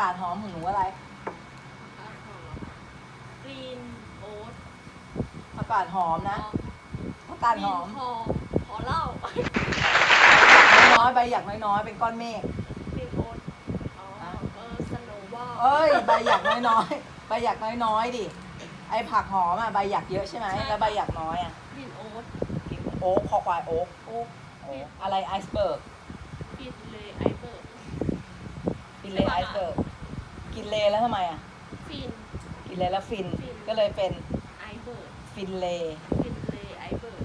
กาดหอมของหนูอะไรกรีนโอ๊ตผักกาดหอมนะผักกาดหอม พอพอเล่าน้อยๆใบหยักน้อยๆเป็นก้อนเมฆ กรีนโอ๊ตอ๋อเออสโนว่าเอ้ยใบหยักน้อยๆใบหยักน้อยๆดิ ไอผักหอมอะใบหยักเยอะใช่ไหมแล้วใบหยักน้อยอะกรีนโอ๊ตกินโอ๊กคอควายโอ๊กโอ๊ตโอ๊กอะไรไอซ์เบิร์กกรีนเลไอเบิร์ดกินเลไอซ์เบิร์ก กินเลแล้วทำไมอะ ฟิน กินเลแล้วฟิน ฟิน ก็เลยเป็นไอเบิร์ดฟินเล ฟินเลไอเบิร์ด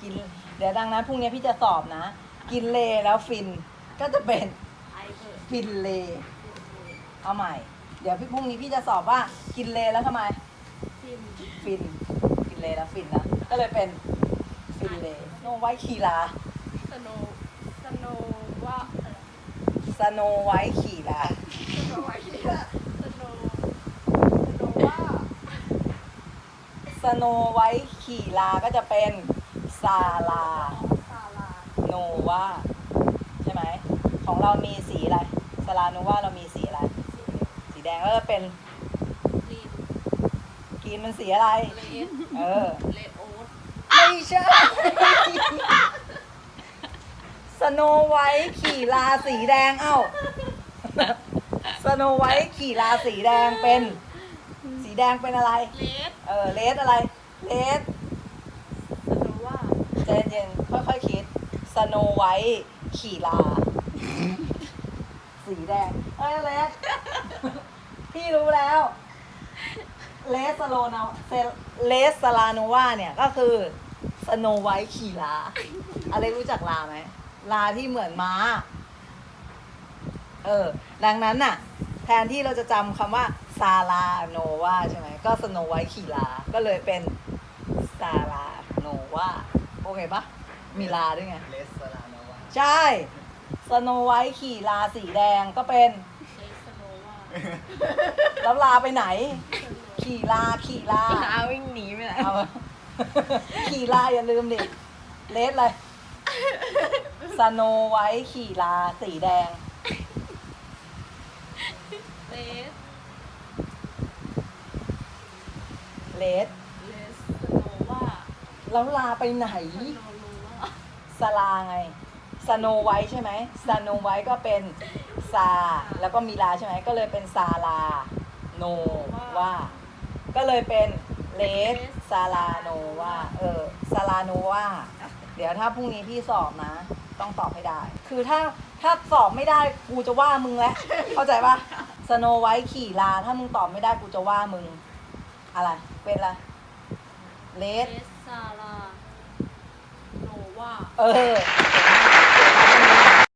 กิน เดี๋ยวดังนั้นพรุ่งนี้พี่จะสอบนะ กินเลแล้วฟิน ก็จะเป็นไอเบิร์ดฟินเล ฟินเลเอาใหม่ เดี๋ยวพี่พรุ่งนี้พี่จะสอบว่า กินเลแล้วทำไม ฟินฟิน กินเลแล้วฟินนะ ก็เลยเป็นฟินเลโนไวท์คีลา สโนสโนว่าอะไรสโนไวท์คีลา สโนไวท์สโนสโนว่าสโนไวท์คีลาก็จะเป็นซาลาซาลา โนวาใช่ไหม ของเรามีสีอะไรซาลาโนวาเรามีสีอะไร สีแดงก็จะเป็นกรีนมันสีอะไร เออเลโอ๊ตไม่ใช่สโนไวท์ขี่ลาสีแดงเอ้า สโนไวท์ขี่ลาสีแดงเป็น สีแดงเป็นอะไร เลดเออเลสอะไรเลสสโนว่าใจเย็นๆค่อยๆคิดสโนไวท์ขี่ลาสีแดงเอ้ยเลสพี่รู้แล้ว เลสโลนาเซเลสสลาโนวาเนี่ยก็คือสโนไวท์ขี่ลาอะไรรู้จักลาไหมลาที่เหมือนม้า เออ ดังนั้นน่ะ แทนที่เราจะจำคำว่าซาลาโนวาใช่ไหม ก็สโนไวท์ขี่ลา ก็เลยเป็นซาลาโนวาโอเคปะมีลาด้วยไง เลสสลาโนวาใช่ สโนไวท์ขี่ลาสีแดงก็เป็นเลดสโนว่าแล้วลาไปไหน ขี่ลาขี่ลาอาวิ่งหนีไปไหนเอาขี่ลาอย่าลืมดิเลสเลยสโนไวท์ขี่ลาสีแดง เลด เล สเลสโนว่าแล้วลาไปไหน สโนว่าสลาไงสโนไวท์ใช่ไหมสโนไวท์ก็เป็นซา แล้วก็มีลาใช่ไหม ก็เลยเป็นซาลา โนว่า ก็เลยเป็นเลสซาลาโนว่าเออซาลาโนว่าเดี๋ยวถ้าพรุ่งนี้พี่สอบนะ ต้องตอบให้ได้ คือถ้าถ้าสอบไม่ได้กูจะว่ามึงแล้วเข้าใจปะสโนไวท์ขี่ลา ถ้ามึงตอบไม่ได้กูจะว่ามึง อะไร เป็นอะไรเลเลสดซาลาโนว่าเออ